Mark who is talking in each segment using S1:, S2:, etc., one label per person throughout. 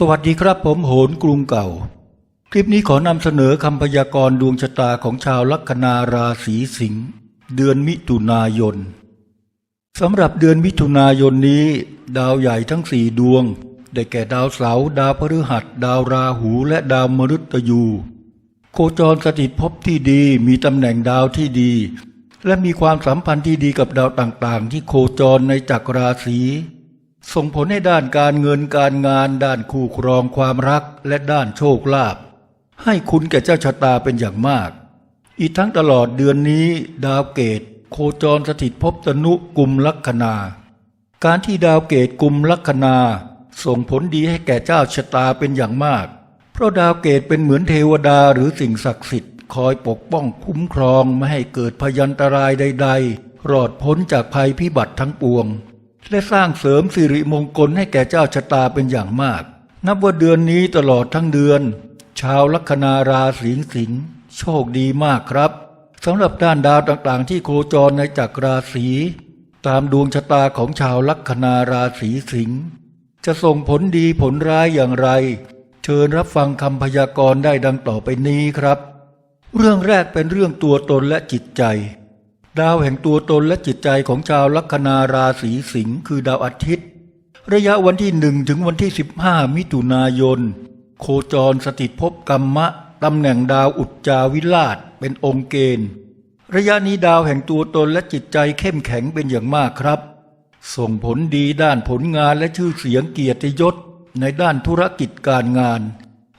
S1: สวัสดีครับผมโหนกรุงเก่า คลิปนี้ขอนำเสนอคำพยากรณ์ดวงชะตาของชาวลัคนาราศีสิงห์เดือนมิถุนายนสำหรับเดือนมิถุนายนนี้ ดาวใหญ่ทั้งสี่ดวง ได้แก่ดาวเสาร์ดาวพฤหัส ดาวราหูและดาวมฤตยู โคจรสถิตภพที่ดีมีตำแหน่งดาวที่ดี และมีความสัมพันธ์ที่ดีกับดาวต่างๆ ที่โคจรในจักรราศี ส่งผลให้ด้านการเงินการงานด้านคู่ครองความรักและด้านโชคลาภให้คุณแก่เจ้าชะตาเป็นอย่างมาก อีกทั้งตลอดเดือนนี้ ดาวเกต โคจรสถิตภพตนุกลุ่มลัคนา การที่ดาวเกตกลุ่มลัคนา ส่งผลดีให้แก่เจ้าชะตาเป็นอย่างมาก เพราะดาวเกตเป็นเหมือนเทวดาหรือสิ่งศักดิ์สิทธิ์คอยปกป้องคุ้มครองไม่ให้เกิดพยันตรายใด ๆ รอดพ้นจากภัยพิบัติทั้งปวง และสร้างเสริมสิริมงคลให้แก่เจ้าชะตาเป็นอย่างมาก นับว่าเดือนนี้ตลอดทั้งเดือน ชาวลัคนาราศีสิงห์โชคดีมากครับสำหรับด้านดาวต่างๆ ที่โคจรในจักรราศีตามดวงชะตาของชาวลัคนาราศีสิงห์จะส่งผลดีผลร้ายอย่างไร เชิญรับฟังคำพยากรณ์ได้ดังต่อไปนี้ครับ เรื่องแรกเป็นเรื่องตัวตนและจิตใจ ดาวแห่งตัวตนและจิตใจของชาวลัคนาราศีสิงห์คือดาวอาทิตย์ ระยะวันที่หนึ่งถึงวันที่ 15 มิถุนายน โคจรสถิตภพกรรมะตำแหน่งดาวอุจจาวิราชเป็นองค์เกณฑ์ ระยะนี้ดาวแห่งตัวตนและจิตใจเข้มแข็งเป็นอย่างมากครับ ส่งผลดีด้านผลงานและชื่อเสียงเกียรติยศในด้านธุรกิจการงาน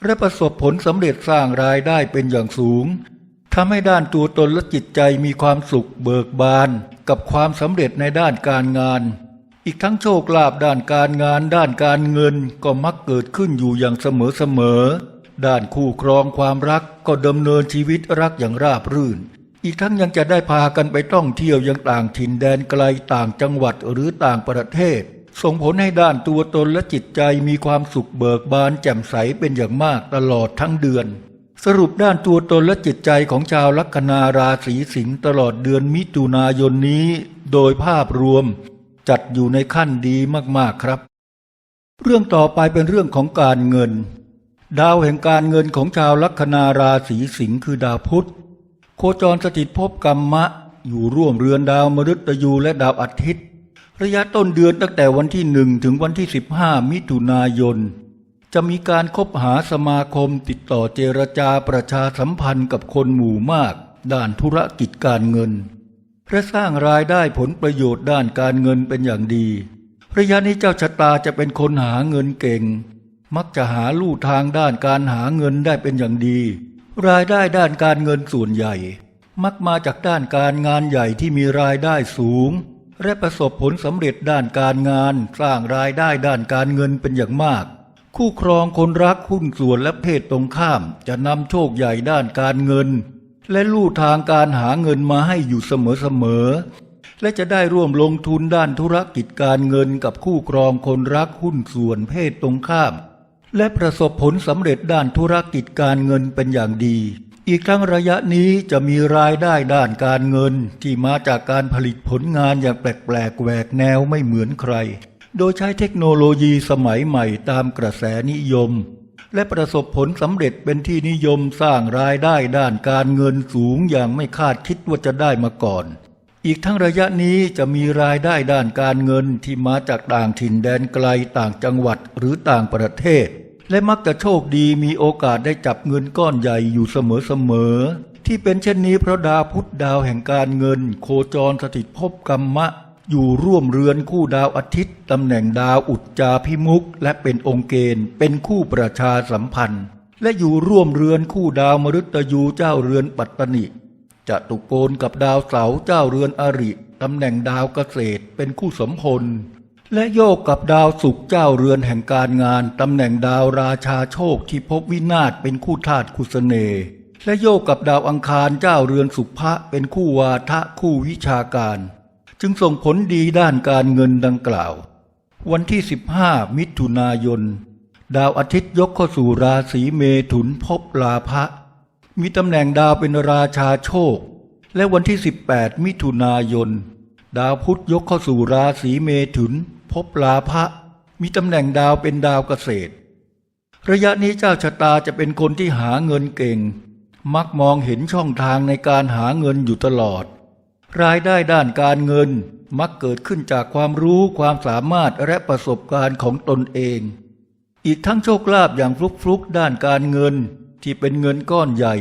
S1: และประสบผลสำเร็จสร้างรายได้เป็นอย่างสูง ทำให้ด้านตัวตนและจิตใจมีความสุขเบิกบานกับความสำเร็จในด้านการงาน อีกทั้งโชคลาภด้านการงาน ด้านการเงินก็มักเกิดขึ้นอยู่อย่างเสมอเสมอๆด้านคู่ครองความรักก็ดำเนินชีวิตรักอย่างราบรื่น อีกทั้งยังจะได้พากันไปท่องเที่ยวยังต่างถิ่นแดนไกลต่างจังหวัดหรือต่างประเทศ ส่งผลให้ด้านตัวตนและจิตใจมีความสุขเบิกบานแจ่มใสเป็นอย่างมากตลอดทั้งเดือน สรุปด้านตัวตนและจิตใจของชาวลัคนาราศีสิงห์ตลอดเดือนมิถุนายนนี้ โดยภาพรวม จัดอยู่ในขั้นดีมากๆครับ เรื่องต่อไปเป็นเรื่องของการเงิน ดาวแห่งการเงินของชาวลัคนาราศีสิงห์คือดาวพุธ โคจรสถิตภพกรรมะ อยู่ร่วมเรือนดาวมฤตยูและดาวอาทิตย์ ระยะต้นเดือนตั้งแต่วันที่หนึ่งถึงวันที่ 15 มิถุนายน จะมีการคบหาสมาคมติดต่อเจรจาประชาสัมพันธ์กับคนหมู่มาก ด้านธุรกิจการเงินและสร้างรายได้ผลประโยชน์ด้านการเงินเป็นอย่างดีระยะนี้เจ้าชะตาจะเป็นคนหาเงินเก่ง มักจะหาลู่ทางด้านการหาเงินได้เป็นอย่างดี รายได้ด้านการเงินส่วนใหญ่ มักมาจากด้านการงานใหญ่ที่มีรายได้สูง และประสบผลสำเร็จด้านการงาน สร้างรายได้ด้านการเงินเป็นอย่างมาก คู่ครองคนรักหุ้นส่วนและเพศตรงข้าม จะนำโชคใหญ่ด้านการเงิน และลู่ทางการหาเงินมาให้อยู่เสมอๆและจะได้ร่วมลงทุนด้านธุรกิจการเงินกับคู่ครองคนรักหุ้นส่วนเพศตรงข้าม และประสบผลสำเร็จด้านธุรกิจการเงินเป็นอย่างดี อีกทั้งระยะนี้จะมีรายได้ด้านการเงินที่มาจากการผลิตผลงานอย่างแปลกๆแหวกแนวไม่เหมือนใคร โดยใช้เทคโนโลยีสมัยใหม่ตามกระแสนิยม และประสบผลสำเร็จเป็นที่นิยมสร้างรายได้ด้านการเงินสูงอย่างไม่คาดคิดว่าจะได้มาก่อน อีกทั้งระยะนี้จะมีรายได้ด้านการเงินที่มาจากต่างถิ่นแดนไกลต่างจังหวัดหรือต่างประเทศ และมักจะโชคดีมีโอกาสได้จับเงินก้อนใหญ่อยู่เสมอๆที่เป็นเช่นนี้เพราะดาวพุธดาวแห่งการเงิน โคจรสถิตภพกรรมะ อยู่ร่วมเรือนคู่ดาวอาทิตย์ตำแหน่งดาวอุจจาพิมุกและเป็นองค์เกณฑ์ เป็นคู่ประชาสัมพันธ์ และอยู่ร่วมเรือนคู่ดาวมฤตยูเจ้าเรือนปัตตนิจะตุโกนกับดาวเสาเจ้าเรือนอริตำแหน่งดาวเกษตรเป็นคู่สมพล และโยกกับดาวศุกเจ้าเรือนแห่งการงานตำแหน่งดาวราชาโชคที่พบวินาศเป็นคู่ธาตุคุสเนและโยกกับดาวอังคารเจ้าเรือนสุภะเป็นคู่วาทะคู่วิชาการ จึงส่งผลดีด้านการเงินดังกล่าว วันที่ 15 มิถุนายน ดาวอาทิตย์ยกเข้าสู่ราศีเมถุนภพลาภะมีตำแหน่งดาวเป็นราชาโชค และวันที่ 18 มิถุนายน ดาวพุธยกเข้าสู่ราศีเมถุนภพลาภะมีตำแหน่งดาวเป็นดาวเกษตร ระยะนี้เจ้าชะตาจะเป็นคนที่หาเงินเก่ง มักมองเห็นช่องทางในการหาเงินอยู่ตลอด รายได้ด้านการเงินมักเกิดขึ้นจากความรู้ความสามารถและประสบการณ์ของตนเอง อีกทั้งโชคลาภอย่างฟลุกๆด้านการเงินที่เป็นเงินก้อนใหญ่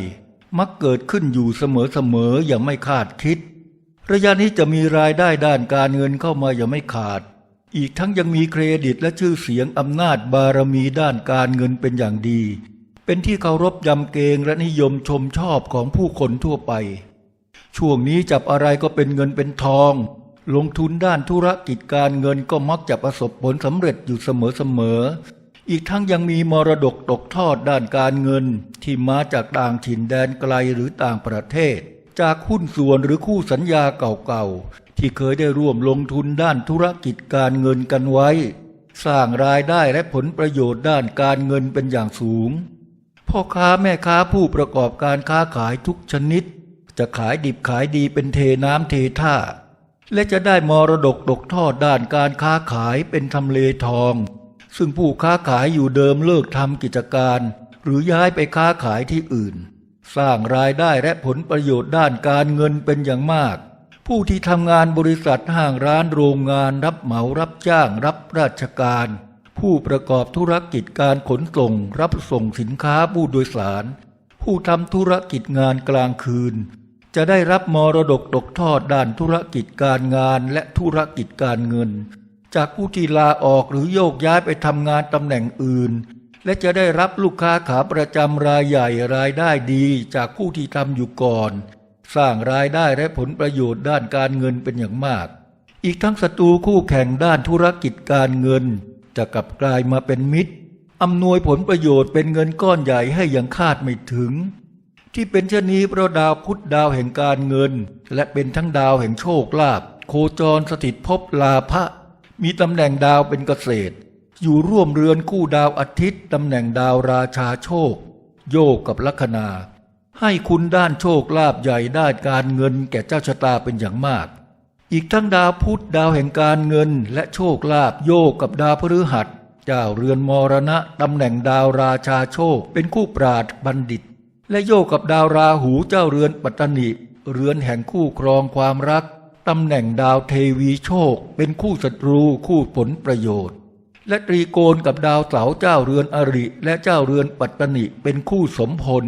S1: มักเกิดขึ้นอยู่เสมอๆอย่างไม่คาดคิด ระยะนี้จะมีรายได้ด้านการเงินเข้ามาอย่างไม่ขาด อีกทั้งยังมีเครดิตและชื่อเสียงอำนาจบารมีด้านการเงินเป็นอย่างดี เป็นที่เคารพยำเกรงและนิยมชมชอบของผู้คนทั่วไป ช่วงนี้จับอะไรก็เป็นเงินเป็นทอง ลงทุนด้านธุรกิจการเงินก็มักจะประสบผลสำเร็จอยู่เสมอๆ อีกทั้งยังมีมรดกตกทอดด้านการเงิน ที่มาจากต่างถิ่นแดนไกลหรือต่างประเทศ จากหุ้นส่วนหรือคู่สัญญาเก่าๆ ที่เคยได้ร่วมลงทุนด้านธุรกิจการเงินกันไว้ สร้างรายได้และผลประโยชน์ด้านการเงินเป็นอย่างสูงพ่อค้าแม่ค้าผู้ประกอบการค้าขายทุกชนิด จะขายดิบขายดีเป็นเทน้ำเทท่า และจะได้มรดกตกทอดด้านการค้าขายเป็นทำเลทอง ซึ่งผู้ค้าขายอยู่เดิมเลิกทำกิจการ หรือย้ายไปค้าขายที่อื่น สร้างรายได้และผลประโยชน์ด้านการเงินเป็นอย่างมาก ผู้ที่ทำงานบริษัทห้างร้านโรงงานรับเหมารับจ้างรับราชการ ผู้ประกอบธุรกิจการขนส่งรับส่งสินค้าผู้โดยสาร ผู้ทำธุรกิจงานกลางคืน จะได้รับมรดกตกทอดด้านธุรกิจการงานและธุรกิจการเงิน จากผู้ที่ลาออกหรือโยกย้ายไปทำงานตำแหน่งอื่น และจะได้รับลูกค้าขาประจำรายใหญ่รายได้ดีจากผู้ที่ทำอยู่ก่อน สร้างรายได้และผลประโยชน์ด้านการเงินเป็นอย่างมาก อีกทั้งศัตรูคู่แข่งด้านธุรกิจการเงิน จะกลับกลายมาเป็นมิตรอำนวยผลประโยชน์เป็นเงินก้อนใหญ่ให้อย่างคาดไม่ถึง ที่เป็นเช่นนี้เพราะดาวพุธดาวแห่งการเงิน และเป็นทั้งดาวแห่งโชคลาภโคจรสถิตภพลาภะมีตำแหน่งดาวเป็นเกษตร อยู่ร่วมเรือนคู่ดาวอาทิตย์ตำแหน่งดาวราชาโชค โยกกับลัคนา ให้คุณด้านโชคลาภใหญ่ด้านการเงินแก่เจ้าชะตาเป็นอย่างมาก อีกทั้งดาวพุธดาวแห่งการเงิน และโชคลาภโยกกับดาวพฤหัส เจ้าเรือนมรณะตำแหน่งดาวราชาโชค เป็นคู่ปราดบัณฑิต และโยกกับดาวราหูเจ้าเรือนปัตตนิเรือนแห่งคู่ครองความรักตำแหน่งดาวเทวีโชค เป็นคู่ศัตรูคู่ผลประโยชน์ และตรีโกณกับดาวเสาเจ้าเรือนอริ และเจ้าเรือนปัตตนิเป็นคู่สมพล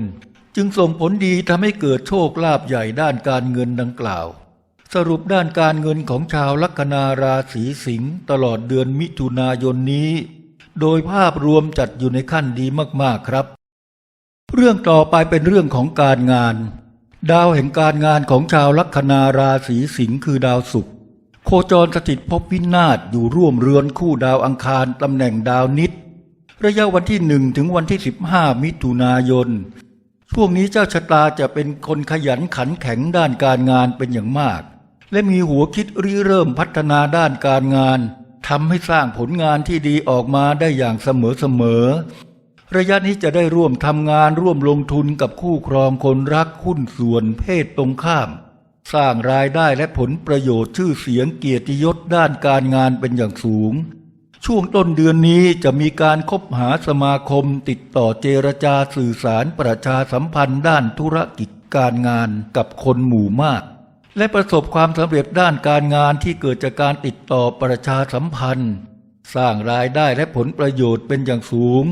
S1: จึงส่งผลดีทำให้เกิดโชคลาภใหญ่ด้านการเงินดังกล่าว สรุปด้านการเงินของชาวลัคนาราศีสิงห์ตลอดเดือนมิถุนายนนี้ โดยภาพรวมจัดอยู่ในขั้นดีมากๆครับ เรื่องต่อไปเป็นเรื่องของการงาน ดาวแห่งการงานของชาวลัคนาราศีสิงห์คือดาวศุกร์โคจรสถิตภพวินาศอยู่ร่วมเรือนคู่ดาวอังคารตำแหน่งดาวนิด ระยะวันที่หนึ่งถึงวันที่สิบห้ามิถุนายน ช่วงนี้เจ้าชะตาจะเป็นคนขยันขันแข็งด้านการงานเป็นอย่างมาก และมีหัวคิดริเริ่มพัฒนาด้านการงานทำให้สร้างผลงานที่ดีออกมาได้อย่างเสมอๆ ระยะนี้จะได้ร่วมทำงานร่วมลงทุนกับคู่ครองคนรักหุ้นส่วนเพศตรงข้าม สร้างรายได้และผลประโยชน์ชื่อเสียงเกียรติยศด้านการงานเป็นอย่างสูง ช่วงต้นเดือนนี้จะมีการคบหาสมาคมติดต่อเจรจาสื่อสารประชาสัมพันธ์ด้านธุรกิจการงานกับคนหมู่มาก และประสบความสำเร็จด้านการงานที่เกิดจากการติดต่อประชาสัมพันธ์ สร้างรายได้และผลประโยชน์เป็นอย่างสูง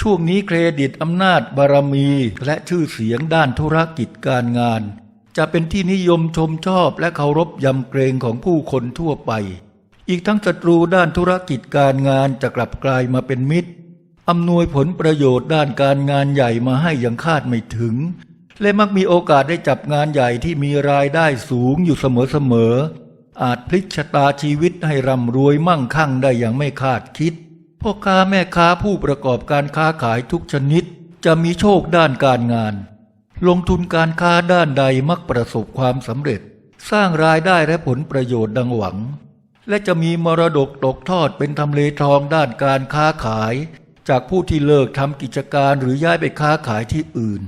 S1: ช่วงนี้เครดิตอำนาจบารมีและชื่อเสียงด้านธุรกิจการงาน จะเป็นที่นิยมชมชอบและเคารพยำเกรงของผู้คนทั่วไป อีกทั้งศัตรูด้านธุรกิจการงานจะกลับกลายมาเป็นมิตรอำนวยผลประโยชน์ด้านการงานใหญ่มาให้อย่างคาดไม่ถึง และมักมีโอกาสได้จับงานใหญ่ที่มีรายได้สูงอยู่เสมอๆอาจพลิกชะตาชีวิตให้ร่ำรวยมั่งคั่งได้อย่างไม่คาดคิด พ่อค้าแม่ค้าผู้ประกอบการค้าขายทุกชนิด จะมีโชคด้านการงาน ลงทุนการค้าด้านใดมักประสบความสำเร็จ สร้างรายได้และผลประโยชน์ดังหวัง และจะมีมรดกตกทอดเป็นทำเลทองด้านการค้าขาย จากผู้ที่เลิกทำกิจการหรือย้ายไปค้าขายที่อื่น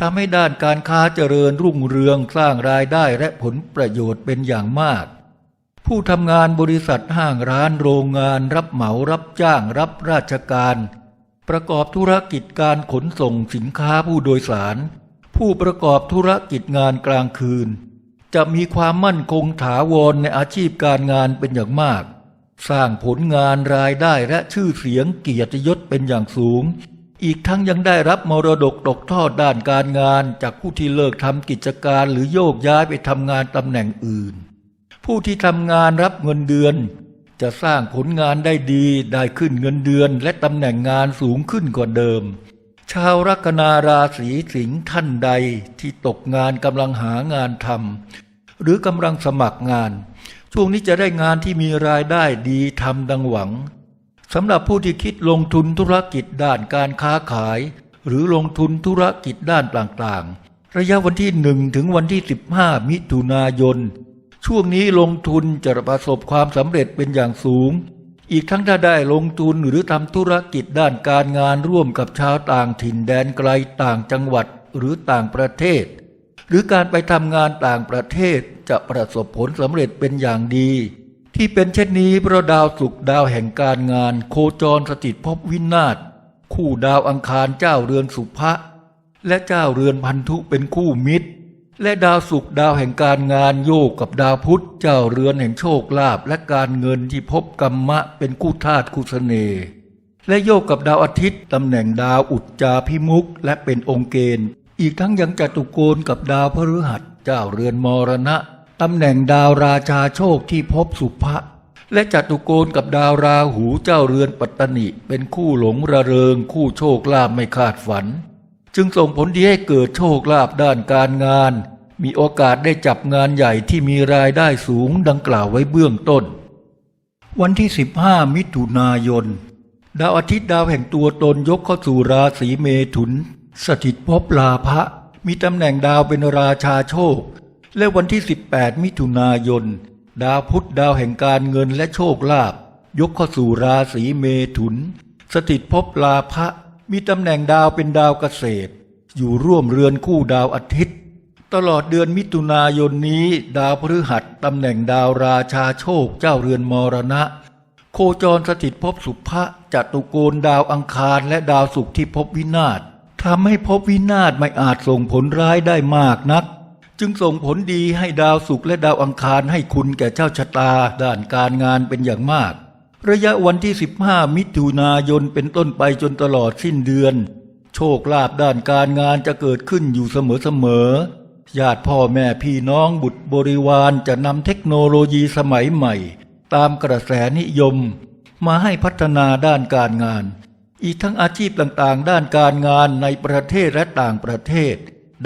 S1: ทำให้ด้านการค้าเจริญรุ่งเรืองสร้างรายได้และผลประโยชน์เป็นอย่างมาก ผู้ทำงานบริษัทห้างร้านโรงงานรับเหมารับจ้างรับราชการ ประกอบธุรกิจการขนส่งสินค้าผู้โดยสาร ผู้ประกอบธุรกิจงานกลางคืน จะมีความมั่นคงถาวรในอาชีพการงานเป็นอย่างมาก สร้างผลงานรายได้และชื่อเสียงเกียรติยศเป็นอย่างสูง อีกทั้งยังได้รับมรดกตกทอดด้านการงานจากผู้ที่เลิกทำกิจการหรือโยกย้ายไปทำงานตำแหน่งอื่น ผู้ที่ทำงานรับเงินเดือน จะสร้างผลงานได้ดีได้ขึ้นเงินเดือน และตำแหน่งงานสูงขึ้นกว่าเดิม ชาวลัคนาราศีสิงห์ท่านใดที่ตกงานกำลังหางานทำหรือกำลังสมัครงาน ช่วงนี้จะได้งานที่มีรายได้ดีทำดังหวังสำหรับผู้ที่คิดลงทุนธุรกิจด้านการค้าขาย หรือลงทุนธุรกิจด้านต่างๆ ระยะวันที่หนึ่งถึงวันที่ 15 มิถุนายน ช่วงนี้ลงทุนจะประสบความสำเร็จเป็นอย่างสูง อีกทั้งถ้าได้ลงทุนหรือทำธุรกิจด้านการงานร่วมกับชาวต่างถิ่นแดนไกลต่างจังหวัดหรือต่างประเทศ หรือการไปทำงานต่างประเทศจะประสบผลสำเร็จเป็นอย่างดี ที่เป็นเช่นนี้เพราะดาวศุกร์ดาวแห่งการงาน โคจรสถิตภพวินาศคู่ดาวอังคารเจ้าเรือนสุภะและเจ้าเรือนพันธุเป็นคู่มิตร และดาวศุกร์ดาวแห่งการงานโยกกับดาวพุธเจ้าเรือนแห่งโชคลาภและการเงินที่พบกรรมะเป็นคู่ธาตุคู่เสน่ห์และโยกกับดาวอาทิตย์ตำแหน่งดาวอุจจาพิมุกและเป็นองค์เกณฑ์ อีกทั้งยังจตุโกณกับดาวพฤหัสเจ้าเรือนมรณะตำแหน่งดาวราชาโชคที่พบสุภะและจัตุโกณกับดาวราหูเจ้าเรือนปัตตนิเป็นคู่หลงระเริงคู่โชคลาภไม่คาดฝัน จึงส่งผลดีให้เกิดโชคลาภด้านการงาน มีโอกาสได้จับงานใหญ่ที่มีรายได้สูงดังกล่าวไว้เบื้องต้น วันที่ 15 มิถุนายน ดาวอาทิตย์ดาวแห่งตัวตนยกเข้าสู่ราศีเมถุน สถิตภพลาภะมีตำแหน่งดาวเป็นราชาโชค และวันที่ 18 มิถุนายน ดาวพุธดาวแห่งการเงินและโชคลาภยกเข้าสู่ราศีเมถุน สถิตภพลาภะ มีตำแหน่งดาวเป็นดาวเกษตร อยู่ร่วมเรือนคู่ดาวอาทิตย์ ตลอดเดือนมิถุนายนนี้ ดาวพฤหัสตำแหน่งดาวราชาโชคเจ้าเรือนมรณะ โคจรสถิตภพสุภะจัตุโกณดาวอังคารและดาวศุกร์ที่พบวินาศทำให้พบวินาศไม่อาจส่งผลร้ายได้มากนัก จึงส่งผลดีให้ดาวศุกร์และดาวอังคารให้คุณแก่เจ้าชะตาด้านการงานเป็นอย่างมาก ระยะวันที่ 15 มิถุนายนเป็นต้นไปจนตลอดสิ้นเดือน โชคลาภด้านการงานจะเกิดขึ้นอยู่เสมอๆญาติพ่อแม่พี่น้องบุตรบริวารจะนำเทคโนโลยีสมัยใหม่ ตามกระแสนิยม มาให้พัฒนาด้านการงาน อีกทั้งอาชีพต่างๆ ด้านการงานในประเทศและต่างประเทศ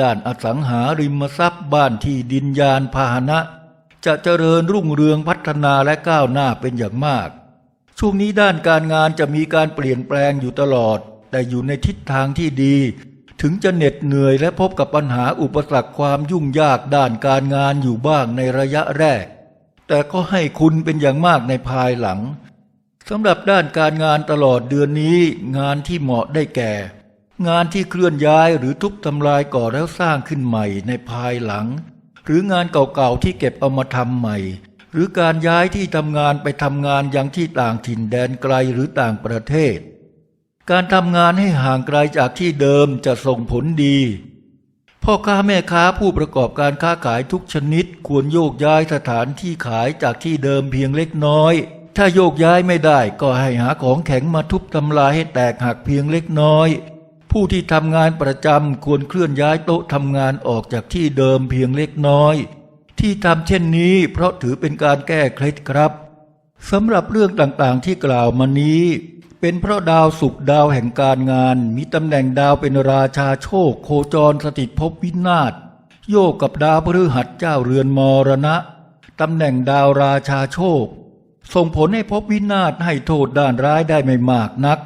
S1: ด้านอสังหาริมทรัพย์บ้านที่ดินยานพาหนะ จะเจริญรุ่งเรืองพัฒนาและก้าวหน้าเป็นอย่างมาก ช่วงนี้ด้านการงานจะมีการเปลี่ยนแปลงอยู่ตลอด แต่อยู่ในทิศทางที่ดี ถึงจะเหน็ดเหนื่อยและพบกับปัญหาอุปสรรคความยุ่งยากด้านการงานอยู่บ้างในระยะแรก แต่ก็ให้คุณเป็นอย่างมากในภายหลังสำหรับด้านการงานตลอดเดือนนี้ งานที่เหมาะได้แก่ งานที่เคลื่อนย้ายหรือทุบทำลายก่อแล้วสร้างขึ้นใหม่ในภายหลัง หรืองานเก่าๆที่เก็บเอามาทำใหม่ หรือการย้ายที่ทำงานไปทำงานยังที่ต่างถิ่นแดนไกลหรือต่างประเทศ การทำงานให้ห่างไกลจากที่เดิมจะส่งผลดี พ่อค้าแม่ค้าผู้ประกอบการค้าขายทุกชนิดควรโยกย้ายสถานที่ขายจากที่เดิมเพียงเล็กน้อย ถ้าโยกย้ายไม่ได้ก็ให้หาของแข็งมาทุบทำลายให้แตกหักเพียงเล็กน้อย ผู้ที่ทำงานประจำควรเคลื่อนย้ายโต๊ะทำงานออกจากที่เดิมเพียงเล็กน้อย ที่ทำเช่นนี้เพราะถือเป็นการแก้เคล็ดครับสำหรับเรื่องต่างๆที่กล่าวมานี้ เป็นเพราะดาวศุกดาวแห่งการงาน มีตำแหน่งดาวเป็นราชาโชค โคจรสถิตภพวินาศโยกกับดาวพฤหัสเจ้าเรือนมรณะตำแหน่งดาวราชาโชค ส่งผลให้พบวินาศให้โทษด้านร้ายได้ไม่มากนัก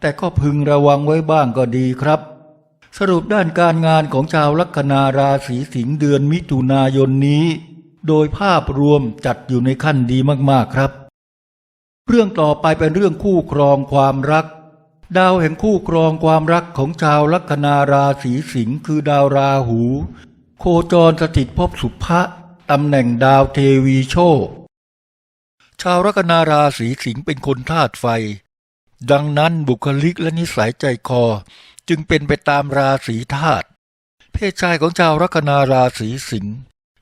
S1: แต่ก็พึงระวังไว้บ้างก็ดีครับ สรุปด้านการงานของชาวลัคนาราศีสิงห์เดือนมิถุนายนนี้ โดยภาพรวมจัดอยู่ในขั้นดีมากๆครับ เรื่องต่อไปเป็นเรื่องคู่ครองความรัก ดาวแห่งคู่ครองความรักของชาวลัคนาราศีสิงห์คือดาวราหู โคจรสถิตภพสุภะตำแหน่งดาวเทวีโชคชาวลัคนาราศีสิงห์เป็นคนธาตุไฟ ดังนั้นบุคลิกและนิสัยใจคอ จึงเป็นไปตามราศีธาตุเพศชายของชาวลัคนาราศีสิงห์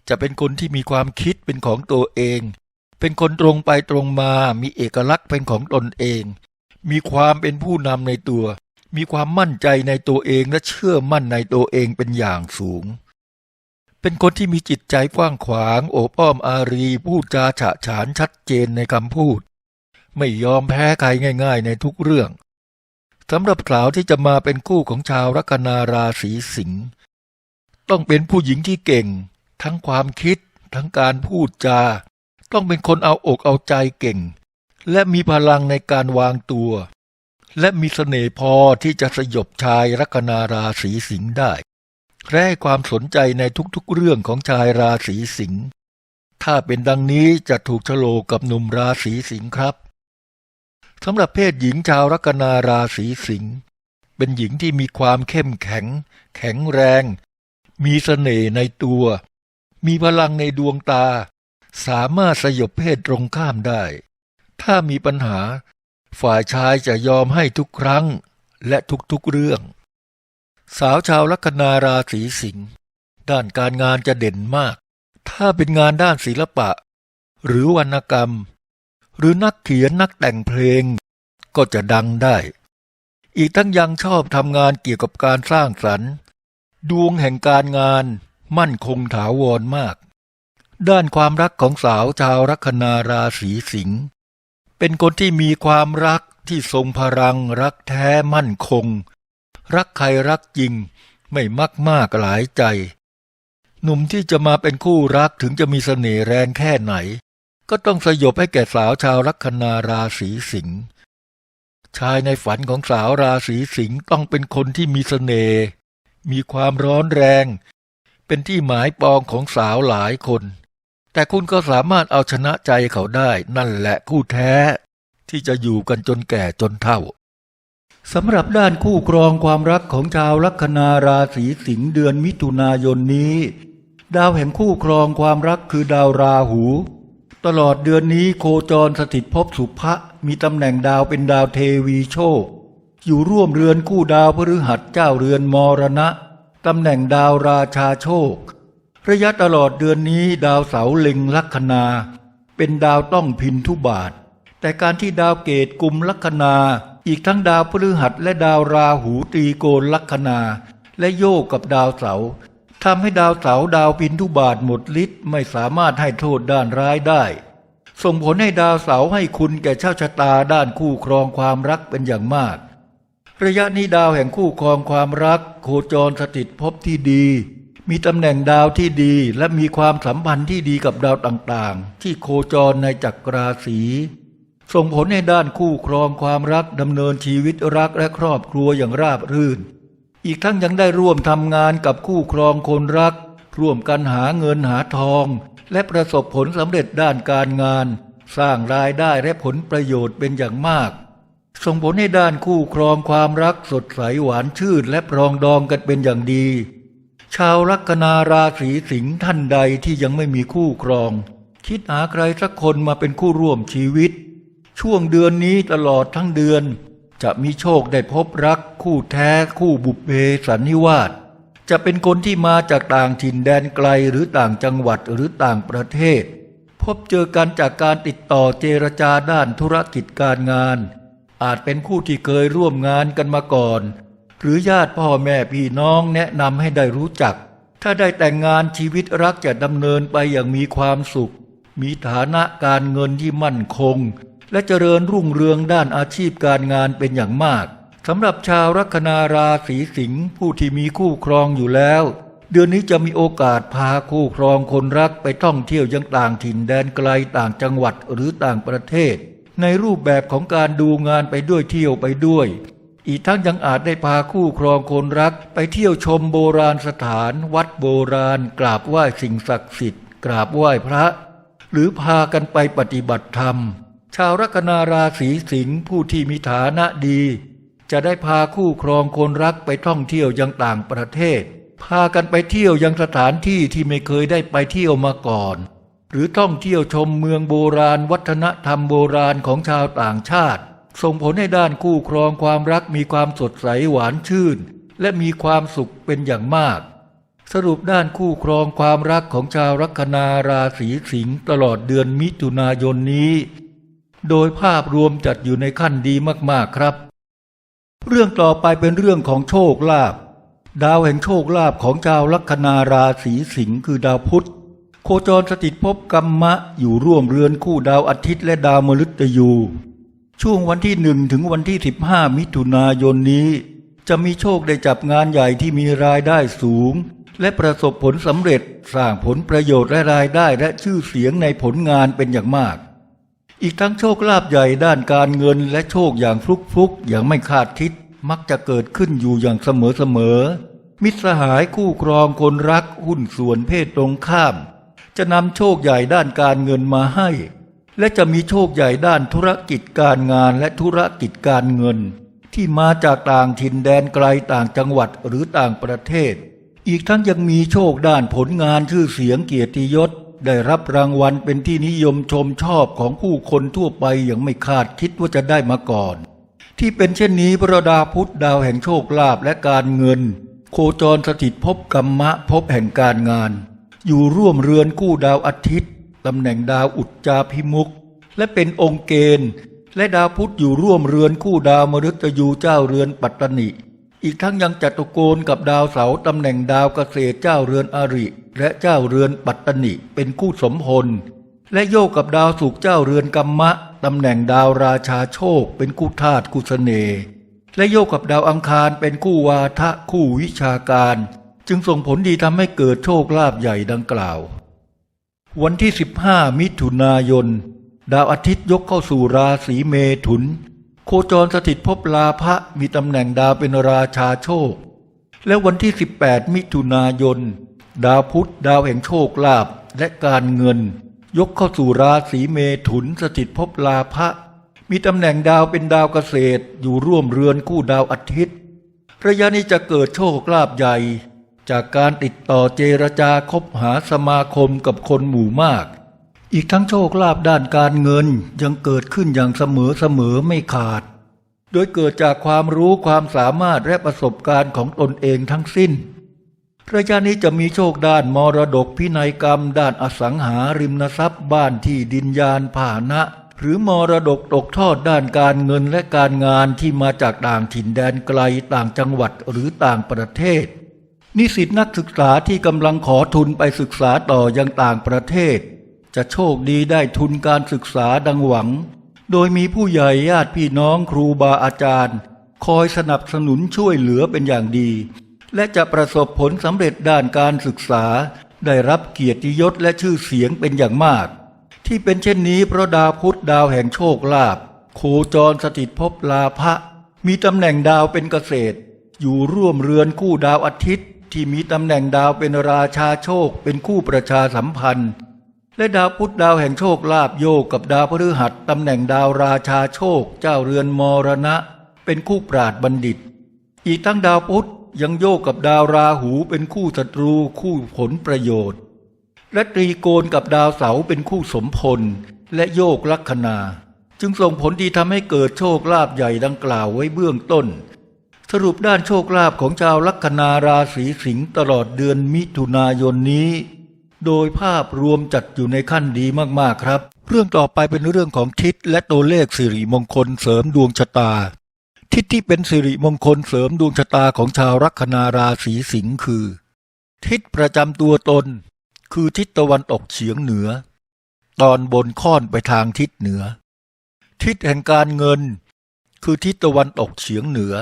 S1: จะเป็นคนที่มีความคิดเป็นของตัวเอง เป็นคนตรงไปตรงมา มีเอกลักษณ์เป็นของตนเอง มีความเป็นผู้นำในตัว มีความมั่นใจในตัวเองและเชื่อมั่นในตัวเองเป็นอย่างสูง เป็นคนที่มีจิตใจกว้างขวาง โอบอ้อมอารี พูดจาฉะฉานชัดเจนในคำพูด ไม่ยอมแพ้ใครง่าย ๆ ในทุกเรื่อง สำหรับสาวที่จะมาเป็นคู่ของชาวลัคนาราศีสิงห์ต้องเป็นผู้หญิงที่เก่ง ทั้งความคิด ทั้งการพูดจา ต้องเป็นคนเอาอกเอาใจเก่ง และมีพลังในการวางตัว และมีเสน่ห์พอที่จะสยบชายลัคนาราศีสิงห์ได้และให้ความสนใจในทุกๆเรื่องของชายราศีสิงห์ถ้าเป็นดังนี้จะถูกโฉลกกับหนุ่มราศีสิงห์ครับำหรับเพศหญิงชาวลัคนาราศีสิงห์เป็นหญิงที่มีความเข้มแข็ง แข็งแรง มีเสน่ห์ในตัว มีพลังในดวงตา สามารถสยบเพศตรงข้ามได้ ถ้ามีปัญหา ฝ่ายชายจะยอมให้ทุกครั้งและทุกๆเรื่อง สาวชาวลัคนาราศีสิงห์ด้านการงานจะเด่นมาก ถ้าเป็นงานด้านศิลปะ หรือวรรณกรรม หรือนักเขียนนักแต่งเพลง ก็จะดังได้ อีกทั้งยังชอบทำงานเกี่ยวกับการสร้างสรรค์ดวงแห่งการงานมั่นคงถาวรมาก ด้านความรักของสาวชาวลัคนาราศีสิงห์เป็นคนที่มีความรักที่ทรงพลังรักแท้มั่นคง รักใครรักจริงไม่มักมากหลายใจ หนุ่มที่จะมาเป็นคู่รักถึงจะมีเสน่ห์แรงแค่ไหน ก็ต้องสยบให้แก่สาวชาวลัคนาราศีสิงห์ชายในฝันของสาวราศีสิงห์ต้องเป็นคนที่มีเสน่ห์มีความร้อนแรง เป็นที่หมายปองของสาวหลายคน แต่คุณก็สามารถเอาชนะใจเขาได้นั่นแหละคู่แท้ ที่จะอยู่กันจนแก่จนเฒ่าสำหรับด้านคู่ครองความรักของชาวลัคนาราศีสิงห์เดือนมิถุนายนนี้ ดาวแห่งคู่ครองความรักคือดาวราหู ตลอดเดือนนี้โคจรสถิตภพสุภะมีตำแหน่งดาวเป็นดาวเทวีโชค อยู่ร่วมเรือนคู่ดาวพฤหัสเจ้าเรือนมรณะ ตำแหน่งดาวราชาโชค ระยะตลอดเดือนนี้ดาวเสาเล็งลัคนา เป็นดาวต้องพินทุบาท แต่การที่ดาวเกตกุมลัคนา อีกทั้งดาวพฤหัสและดาวราหูตีโกนลัคนา และโยกกับดาวเสา ทำให้ดาวเสาดาวพินทุบาทหมดฤทธิ์ไม่สามารถให้โทษด้านร้ายได้ ส่งผลให้ดาวเสาให้คุณแก่เจ้าชะตาด้านคู่ครองความรักเป็นอย่างมาก ระยะนี้ดาวแห่งคู่ครองความรัก โคจรสถิตภพที่ดี มีตำแหน่งดาวที่ดีและมีความสัมพันธ์ที่ดีกับดาวต่างๆ ที่โคจรในจักรราศีส่งผลให้ด้านคู่ครองความรักดำเนินชีวิตรักและครอบครัวอย่างราบรื่น อีกทั้งยังได้ร่วมทำงานกับคู่ครองคนรัก ร่วมกันหาเงินหาทอง และประสบผลสำเร็จด้านการงาน สร้างรายได้และผลประโยชน์เป็นอย่างมาก ส่งผลให้ด้านคู่ครองความรักสดใสหวานชื่นและปรองดองกันเป็นอย่างดี ชาวลัคนาราศีสิงห์ท่านใดที่ยังไม่มีคู่ครอง คิดหาใครสักคนมาเป็นคู่ร่วมชีวิต ช่วงเดือนนี้ตลอดทั้งเดือน จะมีโชคได้พบรักคู่แท้คู่บุพเพสันนิวาสจะเป็นคนที่มาจากต่างถิ่นแดนไกลหรือต่างจังหวัดหรือต่างประเทศ พบเจอกันจากการติดต่อเจรจาด้านธุรกิจการงาน อาจเป็นคู่ที่เคยร่วมงานกันมาก่อน หรือญาติพ่อแม่พี่น้องแนะนำให้ได้รู้จัก ถ้าได้แต่งงานชีวิตรักจะดำเนินไปอย่างมีความสุข มีฐานะการเงินที่มั่นคง และเจริญรุ่งเรืองด้านอาชีพการงานเป็นอย่างมากสำหรับชาวลัคนาราศีสิงห์ผู้ที่มีคู่ครองอยู่แล้ว เดือนนี้จะมีโอกาสพาคู่ครองคนรักไปท่องเที่ยวยังต่างถิ่นแดนไกลต่างจังหวัดหรือต่างประเทศ ในรูปแบบของการดูงานไปด้วยเที่ยวไปด้วย อีกทั้งยังอาจได้พาคู่ครองคนรักไปเที่ยวชมโบราณสถาน วัดโบราณ กราบไหว้สิ่งศักดิ์สิทธิ์ กราบไหว้พระ หรือพากันไปปฏิบัติธรรม ชาวลัคนาราศีสิงห์ผู้ที่มีฐานะดี จะได้พาคู่ครองคนรักไปท่องเที่ยวยังต่างประเทศ พากันไปเที่ยวยังสถานที่ที่ไม่เคยได้ไปเที่ยวมาก่อน หรือท่องเที่ยวชมเมืองโบราณ วัฒนธรรมโบราณของชาวต่างชาติ ส่งผลให้ด้านคู่ครองความรักมีความสดใสหวานชื่น และมีความสุขเป็นอย่างมาก สรุปด้านคู่ครองความรักของชาวลัคนาราศีสิงห์ตลอดเดือนมิถุนายนนี้ โดยภาพรวมจัดอยู่ในขั้นดีมากๆครับ เรื่องต่อไปเป็นเรื่องของโชคลาภดาวแห่งโชคลาภของชาวลัคนาราศีสิงห์คือดาวพุธ โคจรสถิตภพกรรมะอยู่ร่วมเรือนคู่ดาวอาทิตย์และดาวมฤตยู ช่วงวันที่หนึ่งถึงวันที่สิบห้ามิถุนายนนี้ จะมีโชคได้จับงานใหญ่ที่มีรายได้สูง และประสบผลสำเร็จสร้างผลประโยชน์และรายได้และชื่อเสียงในผลงานเป็นอย่างมาก อีกทั้งโชคลาภใหญ่ด้านการเงินและโชคอย่างฟลุกฟลุกๆอย่างไม่คาดคิดมักจะเกิดขึ้นอยู่อย่างเสมอเสมอๆมิตรสหายคู่ครองคนรักหุ้นส่วนเพศตรงข้าม จะนำโชคใหญ่ด้านการเงินมาให้ และจะมีโชคใหญ่ด้านธุรกิจการงานและธุรกิจการเงิน ที่มาจากต่างถิ่นแดนไกลต่างจังหวัดหรือต่างประเทศ อีกทั้งยังมีโชคด้านผลงานชื่อเสียงเกียรติยศ ได้รับรางวัลเป็นที่นิยมชมชอบของผู้คนทั่วไปอย่างไม่คาดคิดว่าจะได้มาก่อน ที่เป็นเช่นนี้พระดาพุทธดาวแห่งโชคลาภและการเงิน โคจรสถิตภพกรรมะภพแห่งการงาน อยู่ร่วมเรือนคู่ดาวอาทิตย์ตำแหน่งดาวอุจจาพิมุกและเป็นองค์เกณฑ์ และดาวพุธอยู่ร่วมเรือนคู่ดาวมฤตยูเจ้าเรือนปัตตนิ อีกทั้งยังจัตุโกนกับดาวเสาตำแหน่งดาวเกษตรเจ้าเรือนอริ และเจ้าเรือนปัตตนิเป็นคู่สมพล และโยกกับดาวสุกเจ้าเรือนกัมมะตำแหน่งดาวราชาโชค เป็นคู่ธาตุคู่เสน่ห์และโยกกับดาวอังคารเป็นคู่วาทะคู่วิชาการ จึงส่งผลดีทำให้เกิดโชคลาภใหญ่ดังกล่าว วันที่ 15 มิถุนายน ดาวอาทิตย์ยกเข้าสู่ราศีเมถุน โคจรสถิตภพลาภะมีตำแหน่งดาวเป็นราชาโชค และวันที่ 18 มิถุนายน ดาวพุธดาวแห่งโชคลาภและการเงิน ยกเข้าสู่ราศีเมถุนสถิตภพลาภะมีตำแหน่งดาวเป็นดาวเกษตรอยู่ร่วมเรือนคู่ดาวอาทิตย์ ระยะนี้จะเกิดโชคลาภใหญ่ จากการติดต่อเจรจาคบหาสมาคมกับคนหมู่มาก อีกทั้งโชคลาภด้านการเงินยังเกิดขึ้นอย่างเสมอเสมอไม่ขาด โดยเกิดจากความรู้ความสามารถและประสบการณ์ของตนเองทั้งสิ้นระยะนี้จะมีโชคด้านมรดกพินัยกรรม ด้านอสังหาริมทรัพย์บ้านที่ดินยานพานะ หรือมรดกตกทอดด้านการเงินและการงานที่มาจากต่างถิ่นแดนไกลต่างจังหวัดหรือต่างประเทศ นิสิตนักศึกษาที่กำลังขอทุนไปศึกษาต่อยังต่างประเทศ จะโชคดีได้ทุนการศึกษาดังหวัง โดยมีผู้ใหญ่ญาติพี่น้องครูบาอาจารย์ คอยสนับสนุนช่วยเหลือเป็นอย่างดี และจะประสบผลสำเร็จด้านการศึกษา ได้รับเกียรติยศและชื่อเสียงเป็นอย่างมาก ที่เป็นเช่นนี้เพราะดาวพุธดาวแห่งโชคลาภโคจรสถิตภพลาภะมีตำแหน่งดาวเป็นเกษตร อยู่ร่วมเรือนคู่ดาวอาทิตย์ ที่มีตำแหน่งดาวเป็นราชาโชคเป็นคู่ประชาสัมพันธ์ และดาวพุธดาวแห่งโชคลาภโยกกับดาวพฤหัสตำแหน่งดาวราชาโชค เจ้าเรือนมรณะ เป็นคู่ปราดบัณฑิต อีกทั้งดาวพุธยังโยกกับดาวราหูเป็นคู่ศัตรูคู่ผลประโยชน์ และตรีโกณกับดาวเสาร์เป็นคู่สมพล และโยกลัคนา จึงส่งผลดีทำให้เกิดโชคลาภใหญ่ดังกล่าวไว้เบื้องต้น สรุปด้านโชคลาภของชาวลัคนาราศีสิงห์ตลอดเดือนมิถุนายนนี้ โดยภาพรวมจัดอยู่ในขั้นดีมากๆครับ เรื่องต่อไปเป็นเรื่องของทิศและตัวเลขสิริมงคลเสริมดวงชะตา ทิศที่เป็นสิริมงคลเสริมดวงชะตาของชาวลัคนาราศีสิงห์คือ ทิศประจำตัวตน คือทิศตะวันออกเฉียงเหนือ ตอนบนค่อนไปทางทิศเหนือ ทิศแห่งการเงิน คือทิศตะวันออกเฉียงเหนือ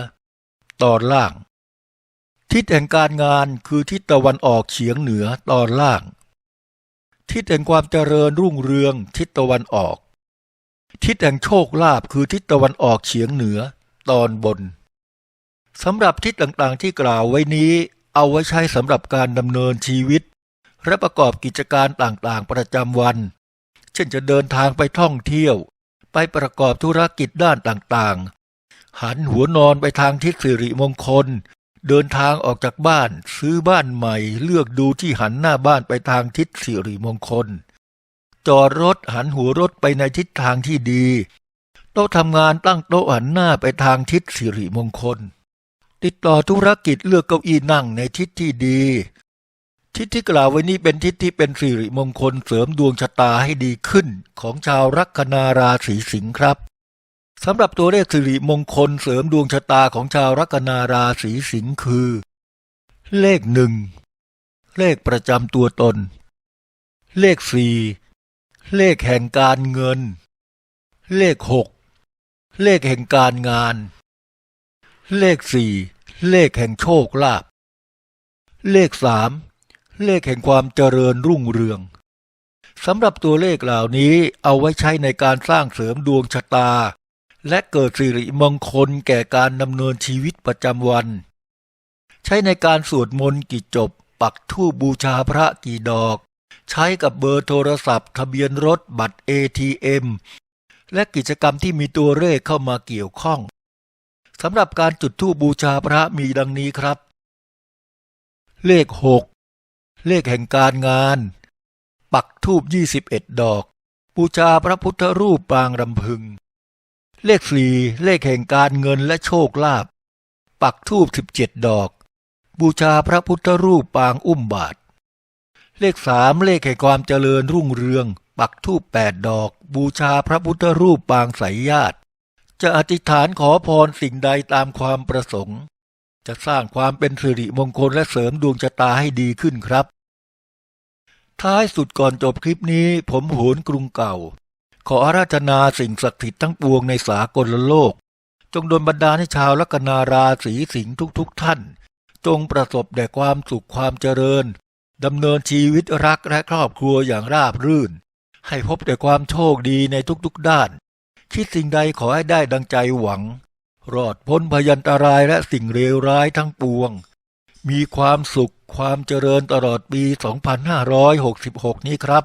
S1: ตอนล่าง ทิศแห่งการงานคือทิศตะวันออกเฉียงเหนือตอนล่าง ทิศแห่งความเจริญรุ่งเรืองทิศตะวันออก ทิศแห่งโชคลาภคือทิศตะวันออกเฉียงเหนือ ตอนบนสำหรับทิศต่างๆที่กล่าวไว้นี้ เอาไว้ใช้สำหรับการดำเนินชีวิต และประกอบกิจการต่างๆประจำวัน เช่นจะเดินทางไปท่องเที่ยว ไปประกอบธุรกิจด้านต่างๆ หันหัวนอนไปทางทิศสิริมงคล เดินทางออกจากบ้าน ซื้อบ้านใหม่ เลือกดูที่หันหน้าบ้านไปทางทิศสิริมงคล จอดรถหันหัวรถไปในทิศทางที่ดี โต๊ะทำงานตั้งโต๊ะหันหน้าไปทางทิศสิริมงคล ติดต่อธุรกิจเลือกเก้าอี้นั่งในทิศที่ดี ทิศที่กล่าวไว้นี้เป็นทิศที่เป็นสิริมงคลเสริมดวงชะตาให้ดีขึ้นของชาวลัคนาราศีสิงห์ครับ สำหรับตัวเลขสิริมงคลเสริมดวงชะตาของชาวลัคนาราศีสิงห์คือ เลขหนึ่งเลขประจำตัวตน เลขสี่เลขแห่งการเงิน เลขหกเลขแห่งการงาน เลขสี่เลขแห่งโชคลาภเลขสามเลขแห่งความเจริญรุ่งเรืองสำหรับตัวเลขเหล่านี้เอาไว้ใช้ในการสร้างเสริมดวงชะตา และเกิดสิริมงคลแก่การดำเนินชีวิตประจำวัน ใช้ในการสวดมนต์กี่จบ ปักธูปบูชาพระกี่ดอก ใช้กับเบอร์โทรศัพท์ ทะเบียนรถบัตร ATM และกิจกรรมที่มีตัวเลขเข้ามาเกี่ยวข้องสำหรับการจุดธูปบูชาพระมีดังนี้ครับ เลขหกเลขแห่งการงาน ปักธูป 21 ดอก บูชาพระพุทธรูปปางรำพึง เลขสี่เลขแห่งการเงินและโชคลาภปักธูป17ดอก บูชาพระพุทธรูปปางอุ้มบาท เลขสามเลขแห่งความเจริญรุ่งเรือง ปักธูปแปดดอก บูชาพระพุทธรูปปางไสยญาติ จะอธิษฐานขอพรสิ่งใดตามความประสงค์ จะสร้างความเป็นสิริมงคลและเสริมดวงชะตาให้ดีขึ้นครับ ท้ายสุดก่อนจบคลิปนี้ผมโหนกรุงเก่า ขออาราธนาสิ่งศักดิ์สิทธิ์ทั้งปวงในสากลโลก จงดลบันดาลให้ชาวลัคนาราศีสิงห์ทุกๆทท่าน จงประสบแด่ความสุขความเจริญดำเนินชีวิตรักและครอบครัวอย่างราบรื่น ให้พบแต่ความโชคดีในทุกๆด้าน คิดสิ่งใดขอให้ได้ดังใจหวัง รอดพ้นพยันตรายและสิ่งเลวร้ายทั้งปวง มีความสุขความเจริญตลอดปี 2566 นี้ครับ